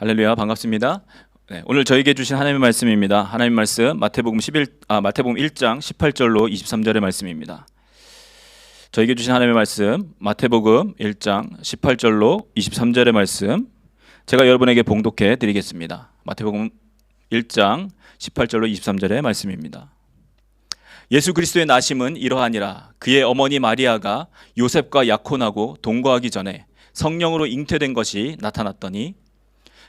할렐루야 반갑습니다. 네, 오늘 저에게 주신 하나님의 말씀입니다. 하나님 말씀 마태복음 11 아, 마태복음 1장 18절로 23절의 말씀입니다. 저에게 주신 하나님의 말씀 마태복음 1장 18절로 23절의 말씀 제가 여러분에게 봉독해 드리겠습니다. 마태복음 1장 18절로 23절의 말씀입니다. 예수 그리스도의 나심은 이러하니라 그의 어머니 마리아가 요셉과 약혼하고 동거하기 전에 성령으로 잉태된 것이 나타났더니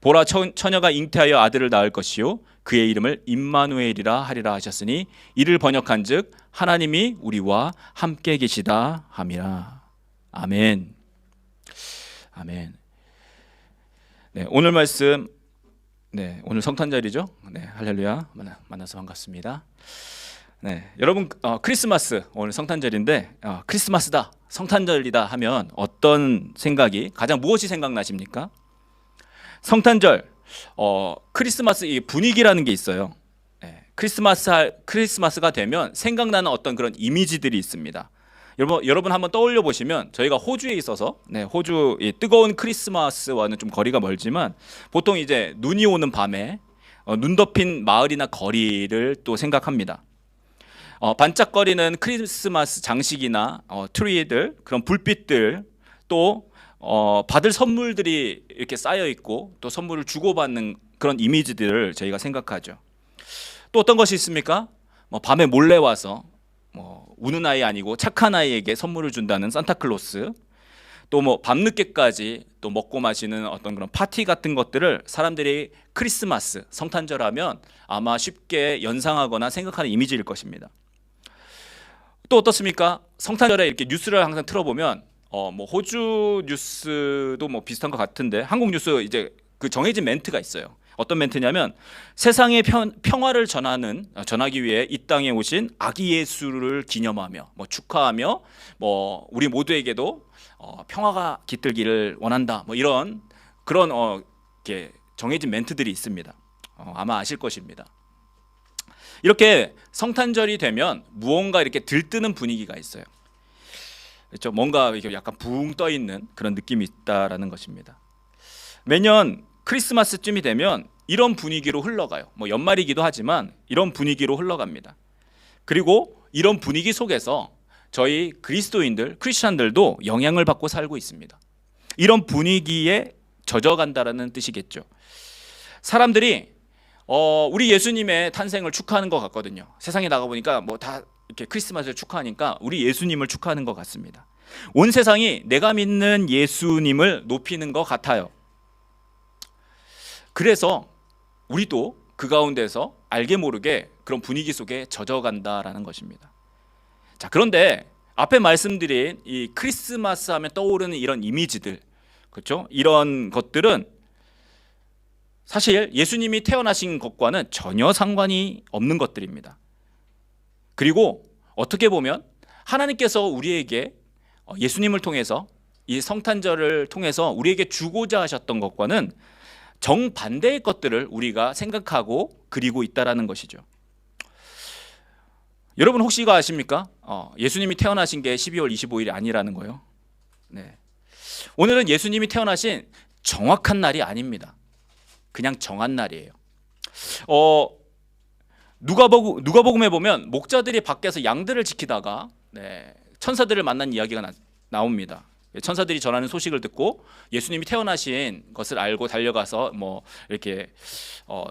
보라 처- 처녀가 잉태하여 아들을 낳을 것이요. 그의 이름을 임마누엘이라 하리라 하셨으니 이를 번역한즉 하나님이 우리와 함께 계시다 함이라. 아멘. 아멘. 네 오늘 말씀 네 오늘 성탄절이죠? 네 할렐루야. 만나, 만나서 반갑습니다. 네 여러분 어, 크리스마스 오늘 성탄절인데 어, 크리스마스다 성탄절이다 하면 어떤 생각이 가장 무엇이 생각나십니까? 성탄절, 어, 크리스마스 이 분위기라는 게 있어요. 예, 크리스마스 할- 크리스마스가 되면 생각나는 어떤 그런 이미지들이 있습니다. 여러분 여러분 한번 떠올려 보시면 저희가 호주에 있어서 네, 호주 이 뜨거운 크리스마스와는 좀 거리가 멀지만 보통 이제 눈이 오는 밤에 어, 눈 덮인 마을이나 거리를 또 생각합니다. 어, 반짝거리는 크리스마스 장식이나 어, 트리들 그런 불빛들 또 어, 받을 선물들이 이렇게 쌓여 있고 또 선물을 주고받는 그런 이미지들을 저희가 생각하죠. 또 어떤 것이 있습니까? 뭐 밤에 몰래 와서 뭐 우는 아이 아니고 착한 아이에게 선물을 준다는 산타클로스 또 뭐 밤늦게까지 또 먹고 마시는 어떤 그런 파티 같은 것들을 사람들이 크리스마스 성탄절 하면 아마 쉽게 연상하거나 생각하는 이미지일 것입니다. 또 어떻습니까? 성탄절에 이렇게 뉴스를 항상 틀어보면 어 뭐 호주 뉴스도 뭐 비슷한 것 같은데 한국 뉴스 이제 그 정해진 멘트가 있어요. 어떤 멘트냐면 세상의 평, 평화를 전하는 어, 전하기 위해 이 땅에 오신 아기 예수를 기념하며 뭐 축하하며 뭐 우리 모두에게도 어, 평화가 깃들기를 원한다. 뭐 이런 그런 어 이렇게 정해진 멘트들이 있습니다. 어, 아마 아실 것입니다. 이렇게 성탄절이 되면 무언가 이렇게 들뜨는 분위기가 있어요. 그렇죠? 뭔가 이렇게 약간 붕 떠 있는 그런 느낌이 있다라는 것입니다. 매년 크리스마스쯤이 되면 이런 분위기로 흘러가요. 뭐 연말이기도 하지만 이런 분위기로 흘러갑니다. 그리고 이런 분위기 속에서 저희 그리스도인들, 크리스천들도 영향을 받고 살고 있습니다. 이런 분위기에 젖어간다라는 뜻이겠죠. 사람들이 어, 우리 예수님의 탄생을 축하하는 것 같거든요. 세상에 나가 보니까 뭐 다 이렇게 크리스마스를 축하하니까 우리 예수님을 축하하는 것 같습니다. 온 세상이 내가 믿는 예수님을 높이는 것 같아요. 그래서 우리도 그 가운데서 알게 모르게 그런 분위기 속에 젖어간다라는 것입니다. 자, 그런데 앞에 말씀드린 이 크리스마스 하면 떠오르는 이런 이미지들, 그렇죠? 이런 것들은 사실 예수님이 태어나신 것과는 전혀 상관이 없는 것들입니다. 그리고 어떻게 보면 하나님께서 우리에게 어, 예수님을 통해서 이 성탄절을 통해서 우리에게 주고자 하셨던 것과는 정반대의 것들을 우리가 생각하고 그리고 있다라는 것이죠. 여러분 혹시 이거 아십니까? 어, 예수님이 태어나신 게 12월 25일이 아니라는 거요. 네. 오늘은 예수님이 태어나신 정확한 날이 아닙니다. 그냥 정한 날이에요. 어 누가복음 누가복음에 보면 목자들이 밖에서 양들을 지키다가 네, 천사들을 만난 이야기가 나, 나옵니다. 천사들이 전하는 소식을 듣고 예수님이 태어나신 것을 알고 달려가서 뭐 이렇게 어,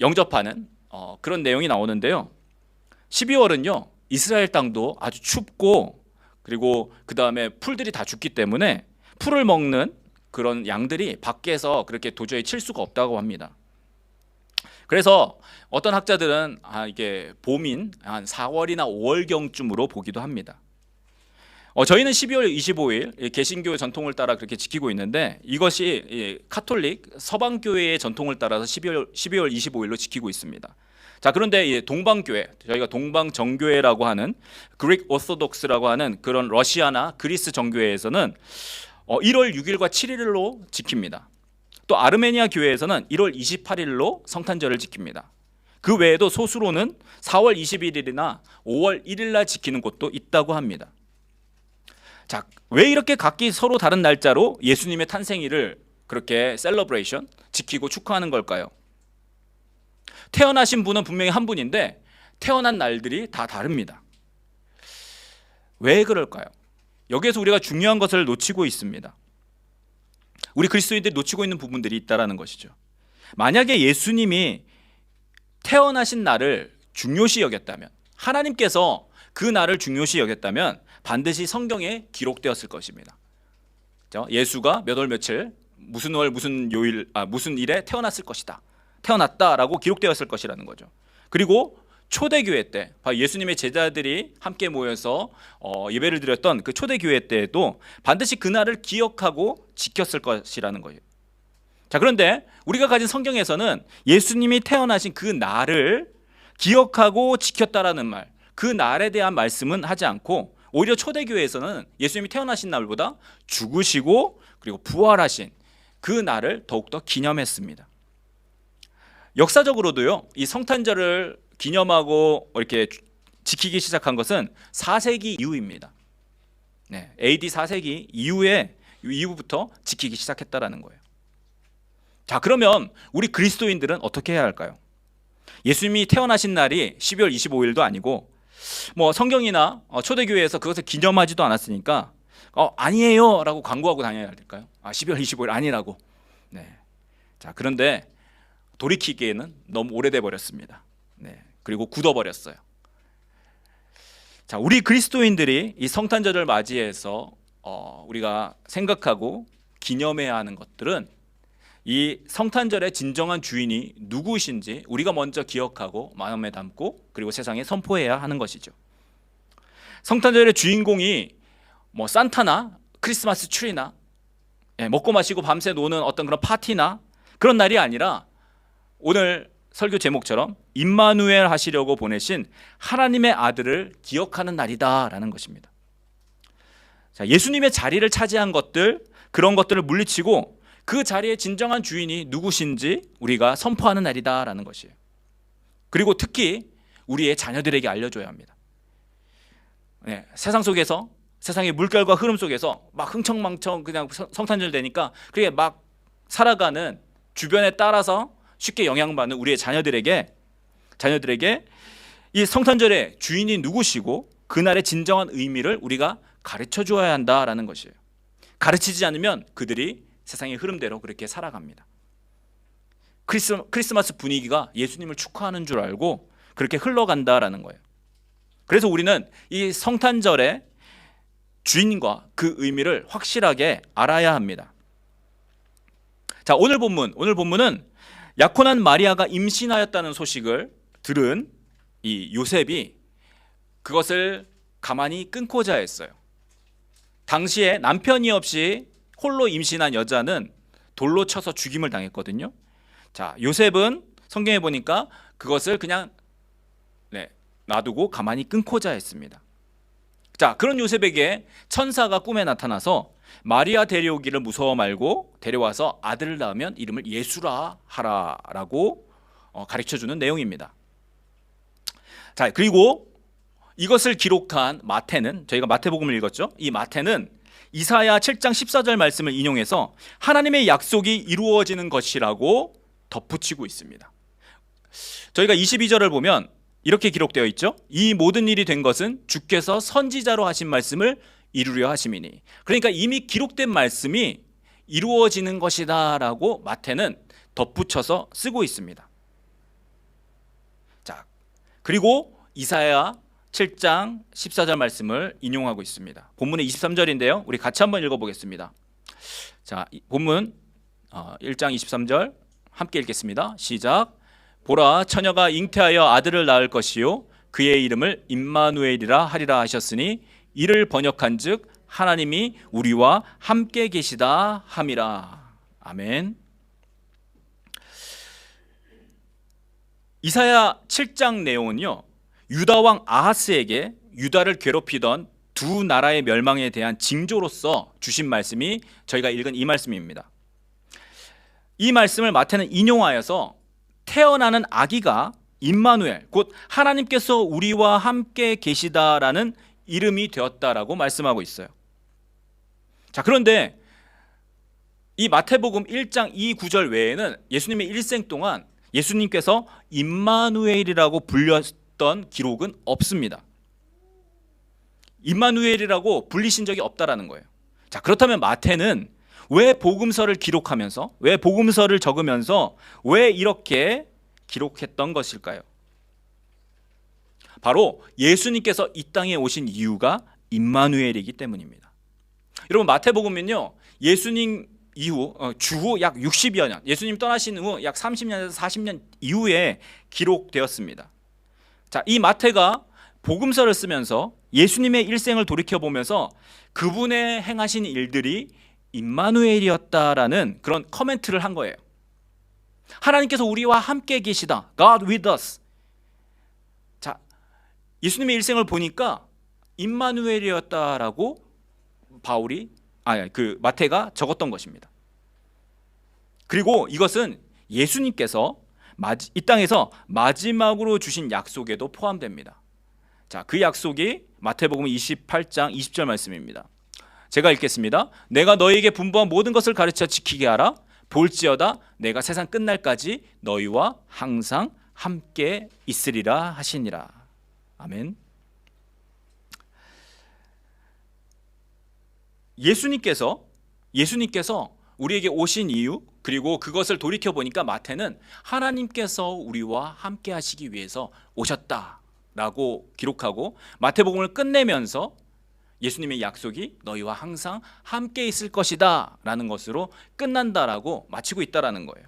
영접하는 어, 그런 내용이 나오는데요. 12월은요 이스라엘 땅도 아주 춥고 그리고 그 다음에 풀들이 다 죽기 때문에 풀을 먹는 그런 양들이 밖에서 그렇게 도저히 칠 수가 없다고 합니다. 그래서 어떤 학자들은 아 이게 봄인 한 4월이나 5월경쯤으로 보기도 합니다. 어, 저희는 12월 25일 이 개신교 전통을 따라 그렇게 지키고 있는데 이것이 이 카톨릭 서방 교회의 전통을 따라서 12월 12월 25일로 지키고 있습니다. 자 그런데 이 동방교회 저희가 동방 정교회라고 하는 그릭 오소독스라고 하는 그런 러시아나 그리스 정교회에서는 어, 1월 6일과 7일로 지킵니다. 또 아르메니아 교회에서는 1월 28일로 성탄절을 지킵니다. 그 외에도 소수로는 4월 21일이나 5월 1일 날 지키는 곳도 있다고 합니다. 자, 왜 이렇게 각기 서로 다른 날짜로 예수님의 탄생일을 그렇게 셀러브레이션 지키고 축하하는 걸까요? 태어나신 분은 분명히 한 분인데 태어난 날들이 다 다릅니다. 왜 그럴까요? 여기에서 우리가 중요한 것을 놓치고 있습니다. 우리 그리스도인들이 놓치고 있는 부분들이 있다라는 것이죠. 만약에 예수님이 태어나신 날을 중요시 여겼다면 하나님께서 그 날을 중요시 여겼다면 반드시 성경에 기록되었을 것입니다. 예수가 몇 월 며칠 무슨 월 무슨 요일 아 무슨 일에 태어났을 것이다. 태어났다라고 기록되었을 것이라는 거죠. 그리고 초대교회 때 예수님의 제자들이 함께 모여서 어, 예배를 드렸던 그 초대교회 때에도 반드시 그날을 기억하고 지켰을 것이라는 거예요. 자 그런데 우리가 가진 성경에서는 예수님이 태어나신 그 날을 기억하고 지켰다라는 말, 그 날에 대한 말씀은 하지 않고 오히려 초대교회에서는 예수님이 태어나신 날보다 죽으시고 그리고 부활하신 그 날을 더욱더 기념했습니다. 역사적으로도요, 이 성탄절을 기념하고 이렇게 지키기 시작한 것은 4세기 이후입니다. 네, AD 4세기 이후에 이후부터 지키기 시작했다라는 거예요. 자, 그러면 우리 그리스도인들은 어떻게 해야 할까요? 예수님이 태어나신 날이 12월 25일도 아니고 뭐 성경이나 어, 초대교회에서 그것을 기념하지도 않았으니까 어 아니에요라고 광고하고 다녀야 될까요? 아 12월 25일 아니라고. 네. 자 그런데 돌이키기에는 너무 오래돼 버렸습니다. 네. 그리고 굳어 버렸어요. 자 우리 그리스도인들이 이 성탄절을 맞이해서 어, 우리가 생각하고 기념해야 하는 것들은 이 성탄절의 진정한 주인이 누구신지 우리가 먼저 기억하고 마음에 담고 그리고 세상에 선포해야 하는 것이죠. 성탄절의 주인공이 뭐 산타나 크리스마스 트리나 예, 먹고 마시고 밤새 노는 어떤 그런 파티나 그런 날이 아니라 오늘 설교 제목처럼 임마누엘 하시려고 보내신 하나님의 아들을 기억하는 날이다라는 것입니다. 자, 예수님의 자리를 차지한 것들 그런 것들을 물리치고 그 자리의 진정한 주인이 누구신지 우리가 선포하는 날이다라는 것이에요. 그리고 특히 우리의 자녀들에게 알려줘야 합니다. 네, 세상 속에서 세상의 물결과 흐름 속에서 막 흥청망청 그냥 성- 성탄절 되니까 그게 막 살아가는 주변에 따라서 쉽게 영향받는 우리의 자녀들에게 자녀들에게 이 성탄절의 주인이 누구시고 그날의 진정한 의미를 우리가 가르쳐 주어야 한다라는 것이에요. 가르치지 않으면 그들이 세상의 흐름대로 그렇게 살아갑니다. 크리스, 크리스마스 분위기가 예수님을 축하하는 줄 알고 그렇게 흘러간다라는 거예요. 그래서 우리는 이 성탄절의 주인과 그 의미를 확실하게 알아야 합니다. 자, 오늘 본문, 오늘 본문은 약혼한 마리아가 임신하였다는 소식을 들은 이 요셉이 그것을 가만히 끊고자 했어요. 당시에 남편이 없이 홀로 임신한 여자는 돌로 쳐서 죽임을 당했거든요. 자, 요셉은 성경에 보니까 그것을 그냥 네, 놔두고 가만히 끊고자 했습니다. 자, 그런 요셉에게 천사가 꿈에 나타나서 마리아 데려오기를 무서워 말고 데려와서 아들을 낳으면 이름을 예수라 하라라고 어, 가르쳐 주는 내용입니다. 자, 그리고 이것을 기록한 마태는 저희가 마태복음을 읽었죠. 이 마태는 이사야 7장 14절 말씀을 인용해서 하나님의 약속이 이루어지는 것이라고 덧붙이고 있습니다. 저희가 22절을 보면 이렇게 기록되어 있죠. 이 모든 일이 된 것은 주께서 선지자로 하신 말씀을 이루려 하심이니. 그러니까 이미 기록된 말씀이 이루어지는 것이다라고 마태는 덧붙여서 쓰고 있습니다. 자, 그리고 이사야 7장 14절 말씀을 인용하고 있습니다. 본문의 23절인데요. 우리 같이 한번 읽어보겠습니다. 자, 이 본문 어, 1장 23절 함께 읽겠습니다. 시작. 보라 처녀가 잉태하여 아들을 낳을 것이요 그의 이름을 임마누엘이라 하리라 하셨으니 이를 번역한즉 하나님이 우리와 함께 계시다 함이라. 아멘. 이사야 7장 내용은요. 유다 왕 아하스에게 유다를 괴롭히던 두 나라의 멸망에 대한 징조로서 주신 말씀이 저희가 읽은 이 말씀입니다. 이 말씀을 마태는 인용하여서 태어나는 아기가 임마누엘 곧 하나님께서 우리와 함께 계시다라는 이름이 되었다라고 말씀하고 있어요. 자, 그런데 이 마태복음 1장 이 구절 외에는 예수님의 일생 동안 예수님께서 임마누엘이라고 불렸던 기록은 없습니다. 임마누엘이라고 불리신 적이 없다라는 거예요. 자, 그렇다면 마태는 왜 복음서를 기록하면서 왜 복음서를 적으면서 왜 이렇게 기록했던 것일까요? 바로 예수님께서 이 땅에 오신 이유가 임마누엘이기 때문입니다. 여러분 마태복음은요. 예수님 이후 어, 주후 약 60여 년, 예수님 떠나신 후 약 30년에서 40년 이후에 기록되었습니다. 자, 이 마태가 복음서를 쓰면서 예수님의 일생을 돌이켜 보면서 그분의 행하신 일들이 임마누엘이었다라는 그런 커멘트를 한 거예요. 하나님께서 우리와 함께 계시다. God with us. 자, 예수님의 일생을 보니까 임마누엘이었다라고 바울이 아, 그 마태가 적었던 것입니다. 그리고 이것은 예수님께서 이 땅에서 마지막으로 주신 약속에도 포함됩니다. 자, 그 약속이 마태복음 28장 20절 말씀입니다. 제가 읽겠습니다. 내가 너희에게 분부한 모든 것을 가르쳐 지키게 하라. 볼지어다 내가 세상 끝날까지 너희와 항상 함께 있으리라 하시니라. 아멘. 예수님께서 예수님께서 우리에게 오신 이유 그리고 그것을 돌이켜 보니까 마태는 하나님께서 우리와 함께 하시기 위해서 오셨다라고 기록하고 마태복음을 끝내면서 예수님의 약속이 너희와 항상 함께 있을 것이다라는 것으로 끝난다라고 마치고 있다라는 거예요.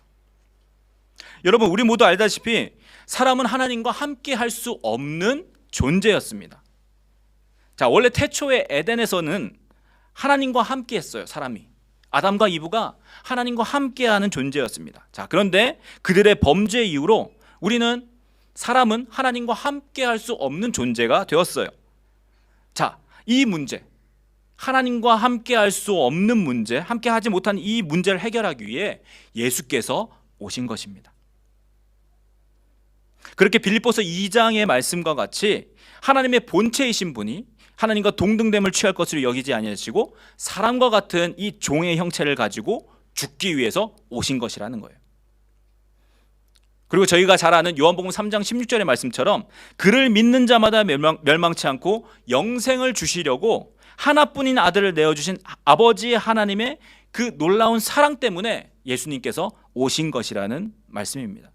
여러분 우리 모두 알다시피 사람은 하나님과 함께 할 수 없는 존재였습니다. 자, 원래 태초의 에덴에서는 하나님과 함께 했어요, 사람이. 아담과 이브가 하나님과 함께하는 존재였습니다. 자, 그런데 그들의 범죄 이후로 우리는 사람은 하나님과 함께할 수 없는 존재가 되었어요. 자, 이 문제, 하나님과 함께할 수 없는 문제, 함께하지 못한 이 문제를 해결하기 위해 예수께서 오신 것입니다. 그렇게 빌립보서 2장의 말씀과 같이 하나님의 본체이신 분이 하나님과 동등됨을 취할 것으로 여기지 아니하시고 사람과 같은 이 종의 형체를 가지고 죽기 위해서 오신 것이라는 거예요. 그리고 저희가 잘 아는 요한복음 3장 16절의 말씀처럼 그를 믿는 자마다 멸망, 멸망치 않고 영생을 주시려고 하나뿐인 아들을 내어 주신 아버지 하나님의 그 놀라운 사랑 때문에 예수님께서 오신 것이라는 말씀입니다.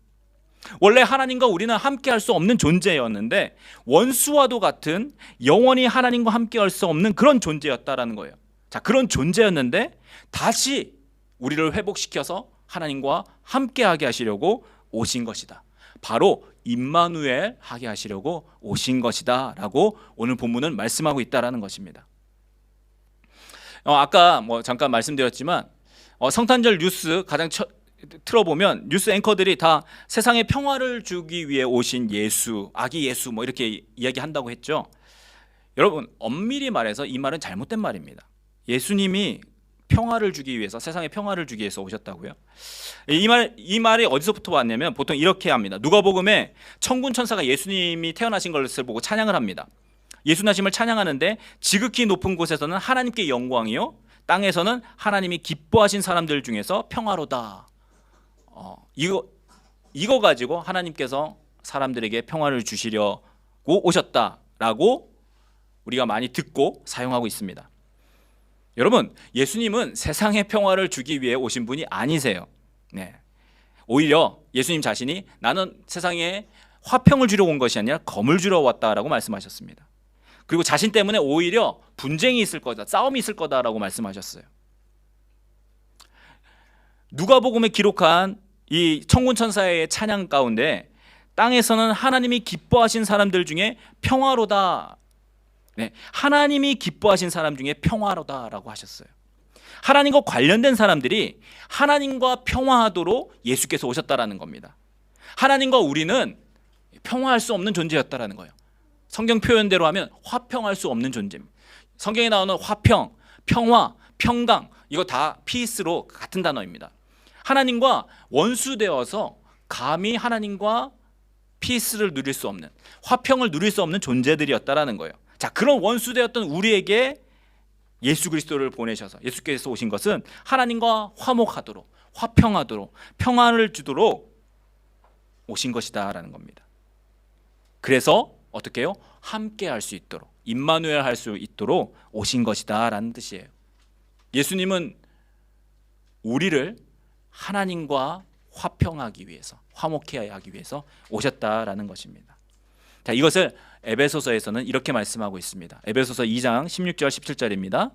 원래 하나님과 우리는 함께 할 수 없는 존재였는데 원수와도 같은 영원히 하나님과 함께 할 수 없는 그런 존재였다라는 거예요. 자, 그런 존재였는데 다시 우리를 회복시켜서 하나님과 함께 하게 하시려고 오신 것이다. 바로 임마누엘 하게 하시려고 오신 것이다라고 오늘 본문은 말씀하고 있다라는 것입니다. 어, 아까 뭐 잠깐 말씀드렸지만 어, 성탄절 뉴스 가장 첫, 틀어보면 뉴스 앵커들이 다 세상에 평화를 주기 위해 오신 예수, 아기 예수 뭐 이렇게 이야기한다고 했죠. 여러분 엄밀히 말해서 이 말은 잘못된 말입니다. 예수님이 평화를 주기 위해서 세상에 평화를 주기 위해서 오셨다고요. 이 말 이 말이 어디서부터 왔냐면 보통 이렇게 합니다. 누가복음에 천군 천사가 예수님이 태어나신 것을 보고 찬양을 합니다. 예수나심을 찬양하는데 지극히 높은 곳에서는 하나님께 영광이요 땅에서는 하나님이 기뻐하신 사람들 중에서 평화로다. 어, 이거 이거 가지고 하나님께서 사람들에게 평화를 주시려고 오셨다라고 우리가 많이 듣고 사용하고 있습니다. 여러분, 예수님은 세상의 평화를 주기 위해 오신 분이 아니세요. 네. 오히려 예수님 자신이 나는 세상에 화평을 주러 온 것이 아니라 검을 주러 왔다라고 말씀하셨습니다. 그리고 자신 때문에 오히려 분쟁이 있을 거다, 싸움이 있을 거다라고 말씀하셨어요. 누가복음에 기록한 이 천군 천사의 찬양 가운데 땅에서는 하나님이 기뻐하신 사람들 중에 평화로다 네, 하나님이 기뻐하신 사람 중에 평화로다라고 하셨어요. 하나님과 관련된 사람들이 하나님과 평화하도록 예수께서 오셨다라는 겁니다. 하나님과 우리는 평화할 수 없는 존재였다라는 거예요. 성경 표현대로 하면 화평할 수 없는 존재입니다. 성경에 나오는 화평, 평화, 평강 이거 다 피스로 같은 단어입니다. 하나님과 원수되어서 감히 하나님과 피스를 누릴 수 없는 화평을 누릴 수 없는 존재들이었다라는 거예요. 자, 그런 원수되었던 우리에게 예수 그리스도를 보내셔서 예수께서 오신 것은 하나님과 화목하도록 화평하도록 평안을 주도록 오신 것이다라는 겁니다. 그래서 어떻게 해요? 함께 할 수 있도록 임마누엘 할 수 있도록 오신 것이다라는 뜻이에요. 예수님은 우리를 하나님과 화평하기 위해서 화목해 하기 위해서 오셨다라는 것입니다. 자, 이것을 에베소서에서는 이렇게 말씀하고 있습니다. 에베소서 2장 16절 17절입니다.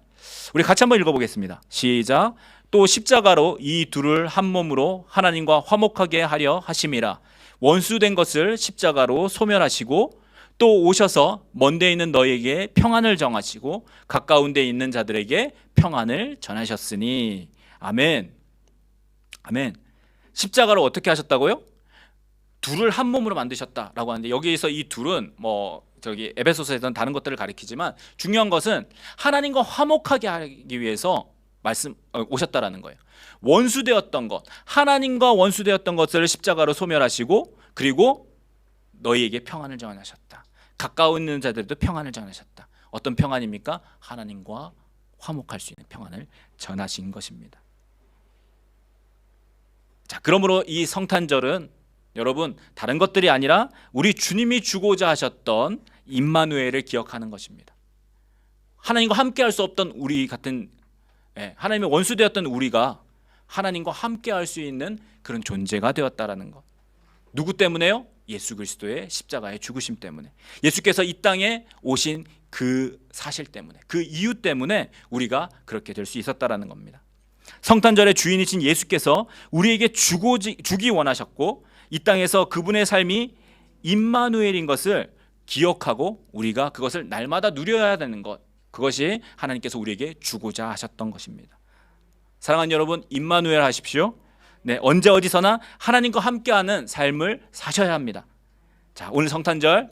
우리 같이 한번 읽어 보겠습니다. 시작. 또 십자가로 이 둘을 한 몸으로 하나님과 화목하게 하려 하심이라. 원수된 것을 십자가로 소멸하시고 또 오셔서 먼데 있는 너에게 평안을 정하시고 가까운 데 있는 자들에게 평안을 전하셨으니 아멘. 아멘. 십자가로 어떻게 하셨다고요? 둘을 한 몸으로 만드셨다라고 하는데 여기에서 이 둘은 뭐 저기 에베소서에서는 다른 것들을 가리키지만 중요한 것은 하나님과 화목하게 하기 위해서 말씀 어, 오셨다라는 거예요. 원수되었던 것, 하나님과 원수되었던 것을 십자가로 소멸하시고 그리고 너희에게 평안을 전하셨다. 가까운 있는 자들도 평안을 전하셨다. 어떤 평안입니까? 하나님과 화목할 수 있는 평안을 전하신 것입니다. 자, 그러므로 이 성탄절은 여러분 다른 것들이 아니라 우리 주님이 주고자 하셨던 임마누엘을 기억하는 것입니다. 하나님과 함께 할 수 없던 우리 같은 예, 하나님의 원수 되었던 우리가 하나님과 함께 할 수 있는 그런 존재가 되었다라는 것. 누구 때문에요? 예수 그리스도의 십자가의 죽으심 때문에. 예수께서 이 땅에 오신 그 사실 때문에, 그 이유 때문에 우리가 그렇게 될 수 있었다라는 겁니다. 성탄절의 주인이신 예수께서 우리에게 주고 주기 원하셨고 이 땅에서 그분의 삶이 임마누엘인 것을 기억하고 우리가 그것을 날마다 누려야 되는 것 그것이 하나님께서 우리에게 주고자 하셨던 것입니다. 사랑하는 여러분 임마누엘 하십시오. 네, 언제 어디서나 하나님과 함께하는 삶을 사셔야 합니다. 자, 오늘 성탄절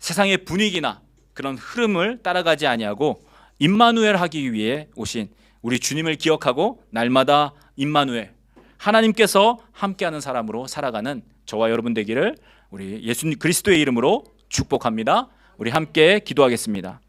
세상의 분위기나 그런 흐름을 따라가지 아니하고 임마누엘 하기 위해 오신 우리 주님을 기억하고 날마다 임마누엘 하나님께서 함께하는 사람으로 살아가는 저와 여러분 되기를 우리 예수 그리스도의 이름으로 축복합니다. 우리 함께 기도하겠습니다.